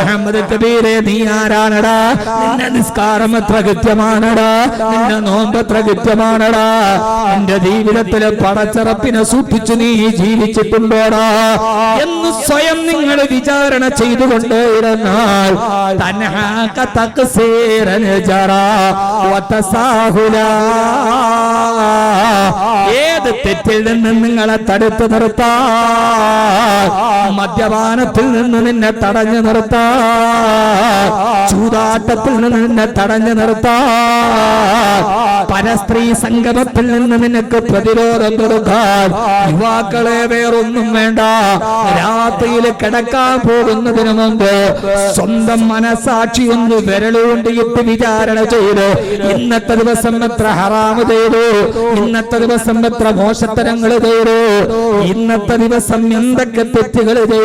അഹമ്മദ് കബീരെ നീ ആരാണടാ? നിന്റെ നിസ്കാരം എത്ര കൃത്യമാണടാ. നിന്റെ നോമ്പ് എത്ര കൃത്യമാണടാ. നിന്റെ ജീവിതത്തിൽ പടച്ചറപ്പിനെ സൂക്ഷിച്ചു നീ ജീവിച്ചിട്ടുണ്ടോടാ? എന്ന് സ്വയം നിങ്ങൾ വിചാരണ വതസാഹുലാ. ഏത് തെറ്റിൽ നിന്ന് നിങ്ങളെ തടുത്തു നിർത്താൻ മദ്യപാനത്തിൽ നിന്ന് നിന്നെ തടഞ്ഞു നിർത്താ. ചൂതാട്ടത്തിൽ നിന്ന് നിന്നെ തടഞ്ഞു നിർത്താ. പരസ്ത്രീ സംഗമത്തിൽ നിന്ന് നിനക്ക് പ്രതിരോധം കൊടുക്കാൻ യുവാക്കളെ വേറൊന്നും വേണ്ട. രാത്രിയിൽ കിടക്കാൻ പോകുന്നതിന് മുമ്പ് സ്വന്തം മനസാക്ഷി ഒന്ന് വിരലുകൊണ്ട് ഇട്ട് വിചാരണ ചെയ്ത്. ഇന്നത്തെ ദിവസം എത്ര ഹറാമ് ചെയ്തു. ഇന്നത്തെ ദിവസം എത്ര മോശത്തരങ്ങൾ ചെയ്തു. ഇന്നത്തെ ദിവസം എന്തൊക്കെ തെറ്റുകൾ ചെയ്തു.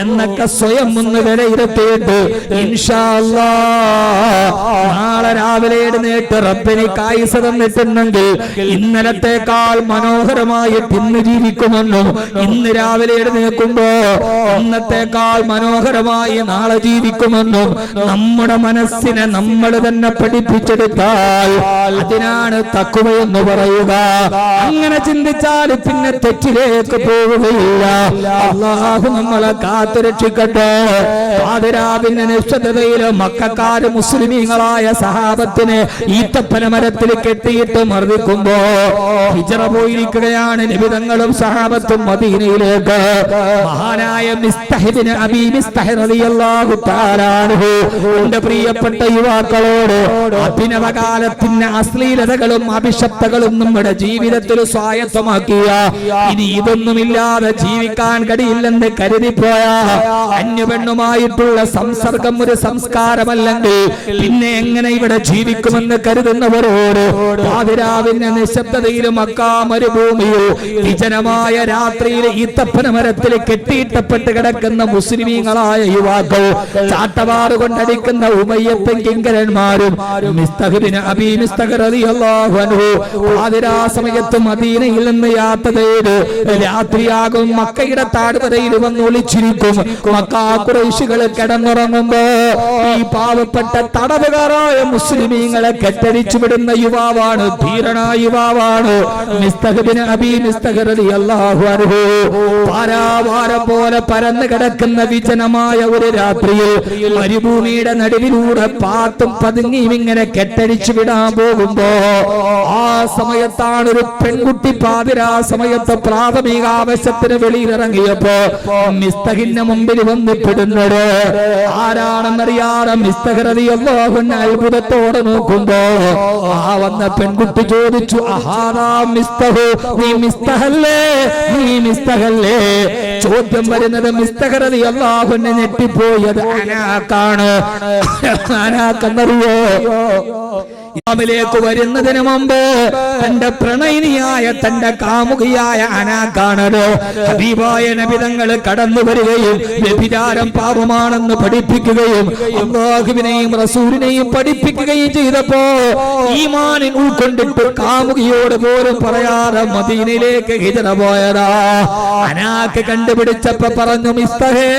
എന്നൊക്കെ സ്വയം ഒന്ന് വിലയിരുത്തിയിട്ട് നാളെ രാവിലെ എഴുന്നേറ്റ് റബ്ബിന് കായിസ തന്നിട്ടുണ്ടെങ്കിൽ ഇന്നലത്തെക്കാൾ മനോഹരമായി ഇന്ന് ജീവിക്കുമെന്നും ഇന്ന് രാവിലെ എഴുന്നേൽക്കുമ്പോ ഇന്നത്തെക്കാൾ മനോഹരമായി നാളെ ജീവിക്കുമെന്നും നമ്മുടെ മനസ്സിനെ നമ്മൾ തന്നെ പഠിപ്പിച്ചെടുത്താൽ അതിനാണ് തക്കുവയെന്ന് പറയുക. അങ്ങനെ ചിന്തിച്ചാൽ പിന്നെ തെറ്റിലേക്ക് പോവുകയില്ല. അള്ളാഹു നമ്മളെ കാത്തുരക്ഷിക്കട്ടെ പാതിരാവിന്റെ നിശ്ചതയിൽ മക്കാര് മുസ്ലിമീങ്ങളായ സഹാബത്തിനെ ഈത്തപ്പന മരത്തിൽ കെട്ടിയിട്ട് മർദ്ദിക്കുമ്പോ ഹിജറ പോയിരിക്കുകയാണ് നിബിതങ്ങളും സഹാബത്തും മദീനയിലേക്ക്. മഹാനായ എന്റെ പ്രിയപ്പെട്ട യുവാക്കളോട് അഭിനവകാലത്തിന്റെ അശ്ലീലതകളും അഭിഷപ്തകളും നമ്മുടെ ജീവിതത്തിൽ സ്വായത്തമാക്കിയ. ഇനി ഇതൊന്നുമില്ലാതെ ജീവിക്കാൻ കഴിയില്ലെന്ന് കരുതിപ്പോയ. അന്യപെണ്ണുമായിട്ടുള്ള സംസർഗം ഒരു സംസ്കാരമല്ലെങ്കിൽ പിന്നെ എങ്ങനെ ഇവിടെ ജീവിക്കുമെന്ന് കരുതുന്നവരോട് പാതിരാവിന്റെ നിശബ്ദതയിലും അക്കാമൊരു ഭൂമിയോ വിജനമായ രാത്രിയിൽ ഈത്തപ്പന മരത്തിൽ കെട്ടിയിട്ടപ്പെട്ട് കിടക്കുന്ന മുസ്ലിമീങ്ങളായ യുവാക്കൾ ചാട്ടവാറ് കൊണ്ടടിക്കുന്ന ഉമയ്യപ്പൻ കിങ്കരന്മാരും സമയത്ത് മദീനയിൽ നിന്ന് യാത്ര ചെയ്ത് രാത്രിയാകും മക്കയുടെ താഴ്വരയിൽ വന്ന് ഒളിച്ചിരിക്കും. മക്കാ കുറേശികൾ കിടന്നുറങ്ങുമ്പോ ഈ പാവപ്പെട്ട തടവുകാരായ മുസ്ലിമീങ്ങളെ കെട്ടടിച്ചു വിടുന്ന യുവാവാണ് ധീരനായ യുവാവാണ് പാരാവാരം പോലെ പരന്നു കിടക്കുന്ന വിജനമായ ഒരു രാത്രിയിൽ മരുഭൂമിയുടെ നടുവിലൂടെ പാത്തും പതുങ്ങിയും ഇങ്ങനെ കെട്ടടിച്ചു വിടാൻ പോകുമ്പോ ആ സമയത്താണ് ഒരു പെൺകുട്ടി പാതിരാ സമയത്ത് പ്രാഥമിക ആവശ്യത്തിന് വെളിയിലിറങ്ങിയപ്പോ മിസ്തഹിന്റെ മുമ്പിൽ വന്നിട്ടിടുന്നത് ആരാണെന്നറിയാതെ മിസ്തഹരതി അള്ളാഹുന്ന അത്ഭുതത്തോടെ നോക്കുമ്പോ ആ വന്ന പെൺകുട്ടി ചോദിച്ചു അഹാറാ മിസ്തഹു നീ മിസ്തഹല്ലേ? നീ മിസ്തഹല്ലേ? ചോദ്യം വരുന്നത് മിസ്തകരതി അള്ളാഹുന്നെ ഞെട്ടിപ്പോയത് അനാക്കാണ് അനാക്കെന്നറിയോ ഇസ്ലാമിലേക്ക് വരുന്നതിന് മുമ്പ് തന്റെ പ്രണയിനിയായ തന്റെ കാമുകിയായ അനാക്കാണത് ഹബീബായ നബിതങ്ങൾ കടന്നു വരികയും വ്യഭിചാരം പാപമാണെന്ന് പഠിപ്പിക്കുകയും അള്ളാഹുവിനെയും റസൂലിനെയും പഠിപ്പിക്കുകയും ചെയ്തപ്പോ ഈമാനിൽ ഉൾക്കൊണ്ടിട്ട് കാമുകിയോട് പോലും പറയാതെ മദീനയിലേക്ക് ഹിജറ പോയതാ. അനാക്ക് കണ്ടുപിടിച്ചപ്പോ പറഞ്ഞു മിസ്തഹേ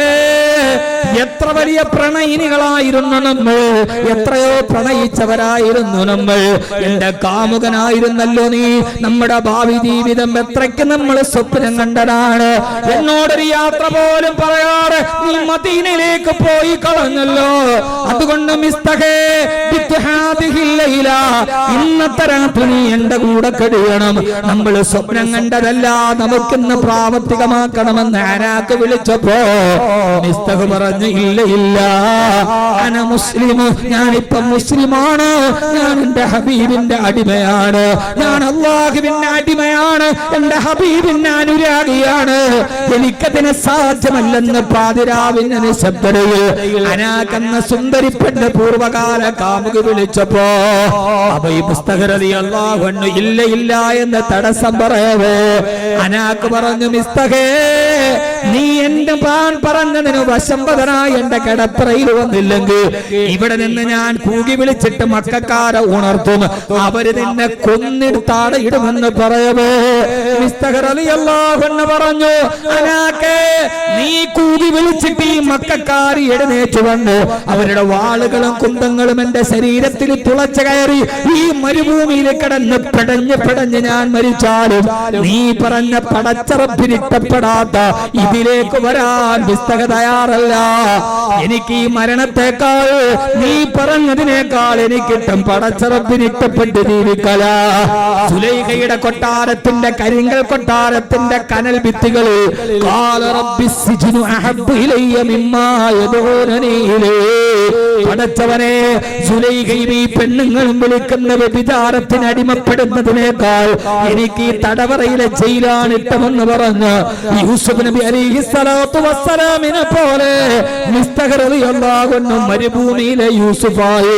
എത്ര വലിയ പ്രണയിനികളായിരുന്നു എത്രയോ പ്രണയിച്ചവരായിരുന്നു നമ്മൾ എന്റെ കാമുകനായിരുന്നല്ലോ നീ. നമ്മുടെ ഭാവി ജീവിതം എത്രയ്ക്ക് നമ്മൾ സ്വപ്നം കണ്ടതാണ്. എന്നോടൊരു യാത്ര പോലും പറയാറ് നീ മദീനയിലേക്ക് പോയി കളഞ്ഞല്ലോ. അതുകൊണ്ട്. ഇന്നത്തെ രാത്രി നീ എന്റെ കൂടെ കഴിയണം നമ്മൾ സ്വപ്നം കണ്ടതല്ല നമുക്കിന്ന് പ്രാവർത്തികമാക്കണമെന്ന് ആരാക്ക് വിളിച്ചപ്പോ മിസ്തഹ് പറഞ്ഞു ഇല്ല ഇല്ല. മുസ്ലിം ഞാനിപ്പം മുസ്ലിമാണ്. ഞാൻ എന്റെ ഹബീബിന്റെ അടിമയാണ്. ഞാൻ അള്ളാഹുവിന്റെ അടിമയാണ്. എന്റെ ഹബീബിന്റെ അനുരാഗിയാണ്. എനിക്കതിന് സാധ്യമല്ലെന്ന് പാതിരാവിന്റെ നിശബ്ദതയിൽ അനാക്കെന്ന സുന്ദരിപ്പെട്ട് പൂർവകാല കാമുകി വിളിച്ചപ്പോ അപ്പൊ ഈ പുസ്തകരതി അള്ളാഹു ഇല്ല ഇല്ല എന്ന് തടസ്സം പറയവേ. അനാക്ക് പറഞ്ഞു മിസ്തകേ നീ എന്റെ പാൻ പറഞ്ഞതിന് വശംപതനായി എന്റെ കിടപ്പറയിൽ വന്നില്ലെങ്കിൽ ഇവിടെ നിന്ന് ഞാൻ കൂകി വിളിച്ചിട്ട് മക്കാരെ ഉണർത്തും അവർ നിന്നെ കൊന്നിടുത്താടെ ഇടുമെന്ന് പറയവേ. എന്ന് പറഞ്ഞു അനാക്കെ നീ കൂടി വിളിച്ചിട്ട് ഈ മക്കാരി എഴുന്നേറ്റ് വന്നു. അവരുടെ വാളുകളും കുന്തങ്ങളും എന്റെ ശരീരത്തിൽ തുളച്ചു കയറി ഈ മരുഭൂമിയിൽ കിടന്ന് പിടഞ്ഞ് പിടഞ്ഞ് ഞാൻ മരിച്ചാലും നീ പറഞ്ഞ പടച്ചറപ്പിനിട്ടപ്പെടാത്ത ഇതിലേക്ക് വരാൻ പുസ്തക തയ്യാറല്ല. എനിക്ക് ഈ മരണത്തെക്കാൾ നീ പറഞ്ഞതിനേക്കാൾ എനിക്കിട്ടും പടച്ചറപ്പിനിട്ടപ്പെട്ട് ജീവിക്കല. സുലൈഖയുടെ കൊട്ടാരത്തിന്റെ കരിങ്കൽ കൊട്ടാരത്തിന്റെ കനൽ ഭിത്തികൾ പടച്ചവനെ സുലൈഖയും ഈ പെണ്ണുങ്ങളും വിളിക്കുന്ന വ്യഭിചാരത്തിന് അടിമപ്പെടുന്നതിനേക്കാൾ എനിക്ക് ഈ തടവറയിലെ ജയിലാണ് ഇഷ്ടമെന്ന് പറഞ്ഞ് യൂസുഫ് നബി അലിഹി സ്വലാത്തു വസ്സലാമിനെ പോലെ നിസ്തകറിയൊന്നാകുന്നു മരുഭൂമിയിലെ യൂസുഫായി.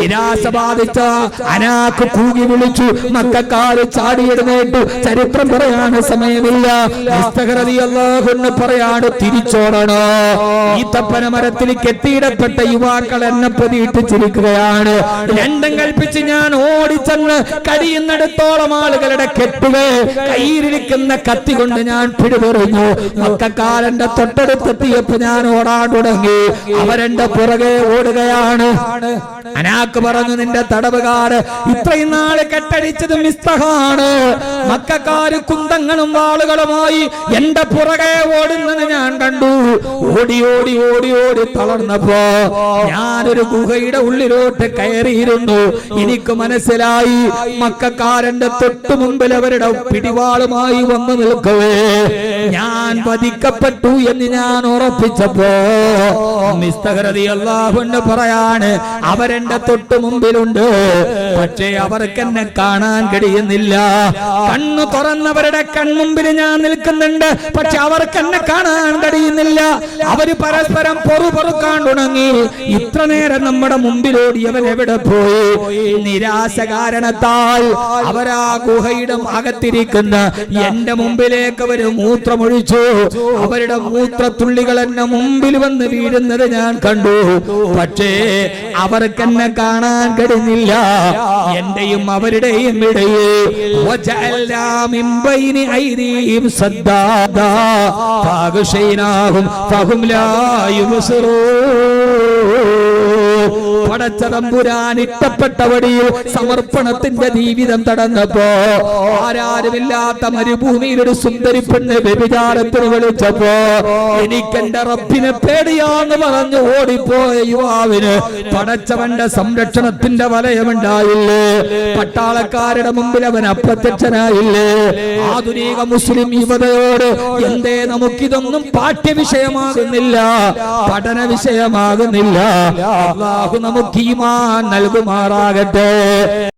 നിരാശ ബാധിച്ച അനാക്ക് കൂകി വിളിച്ചു. മക്കാര് ചാടിയെടുന്നേട്ടു ചരിത്രം പറയാൻ സമയമില്ല. നിസ്തകറിയൊന്നാകുന്നു പറയാട് തിരിച്ചോടണോ. ഈ തപ്പന മരത്തിൽ കെട്ടിയിടപ്പെട്ട യുവാക്കൾ എന്നെ പ്രതീക്ഷിച്ചിരിക്കുകയാണ്. രണ്ടും കൽപ്പിച്ച് ഞാൻ ഓടിച്ചെന്ന് കഴിയുന്നിടത്തോളം ആളുകളുടെ കെട്ടുകൾ കയ്യിലിരിക്കുന്ന കത്തി കൊണ്ട് ഞാൻ പിടിപെറിഞ്ഞു. മക്കാരന്റെ തൊട്ടടുത്തെത്തിയപ്പോ ഞാൻ ഓടാൻ തുടങ്ങി. അവരെന്റെ പുറകെ ഓടുകയാണ്. അനാക്ക് പറഞ്ഞു നിന്റെ തടവുകാര് ഇത്രയും നാൾ കെട്ടടിച്ചത് മിസ്തഹാണ്. മക്കാര് കുന്തങ്ങളും വാളുകളുമായി എന്റെ പുറകെ ഓടുന്നത് ഞാൻ കണ്ടു. ഓടി ഓടി ഓടി ഓടി തളർന്നപ്പോ ഞാനൊരു ഗുഹയുടെ ഉള്ളിലോട്ട് കയറിയിരുന്നു. എനിക്ക് മനസ്സിലായി മക്കാരന്റെ തൊട്ടു മുമ്പിൽ അവരുടെ പിടിവാളുമായി വന്നു നിൽക്കവേ. ഞാൻ വധിക്കപ്പെട്ടു എന്ന് ഞാൻ ഉറപ്പിച്ചപ്പോ മിസ്തകരതി അള്ളാഹുണ്ട് പറയാണ് അവരെന്റെ തൊട്ടു മുമ്പിലുണ്ട് പക്ഷേ അവർക്ക് എന്നെ കാണാൻ കഴിയുന്നില്ല. കണ്ണു തുറന്നവരുടെ കൺമുമ്പിൽ ഞാൻ നിൽക്കുന്നുണ്ട്. പക്ഷെ അവർക്ക് എന്നെ കാണാൻ കഴിയുന്നില്ല. അവർ പരസ്പരം പൊറു പൊറുക്കാൻ തുടങ്ങി ഇത്ര നേരം നമ്മുടെ മുമ്പിലോടി അവൻ എവിടെ പോയി? നിരാശ കാരണത്താൽ അവരാ ഗുഹയുടെ അകത്തിരിക്കുന്ന. എന്റെ മുമ്പിലേക്ക് അവർ മൂത്രമൊഴിച്ചു. അവരുടെ മൂത്രത്തുള്ളികൾ എന്നെ മുമ്പിൽ വന്ന് വീഴുന്നത് ഞാൻ കണ്ടു. പക്ഷേ അവർക്ക് എന്നെ കാണാൻ ഉണ്ടായിരുന്നില്ല എന്റെയും അവരുടെയും ഇടയിൽ. സദ്ദാദാ. ഫഹും ലാ പടച്ചതമ്പുരാൻ ഇഷ്ടപ്പെട്ട വഴിയിൽ സമർപ്പണത്തിന്റെ ജീവിതം തടഞ്ഞപ്പോ ആരാരുമില്ലാത്ത മരുഭൂമിയിൽ ഒരു സുന്ദരി പെണ്ണ് വ്യഭിചാരത്തിന് വിളിച്ചപ്പോ എനിക്കെന്റെ റബ്ബിനെ പേടിയാന്ന് പറഞ്ഞു ഓടിപ്പോയ യുവാവിന് പടച്ചവന്റെ സംരക്ഷണത്തിന്റെ വലയമുണ്ടായില്ലേ? പട്ടാളക്കാരുടെ മുമ്പിൽ അവൻ അപ്രത്യക്ഷനായില്ലേ? ആധുനിക മുസ്ലിം യുവതയോട് എന്തേ നമുക്കിതൊന്നും പാഠ്യവിഷയമാകുന്നില്ല പഠന വിഷയമാകുന്നില്ല ഈമാൻ നൽകുമാറാകട്ടെ.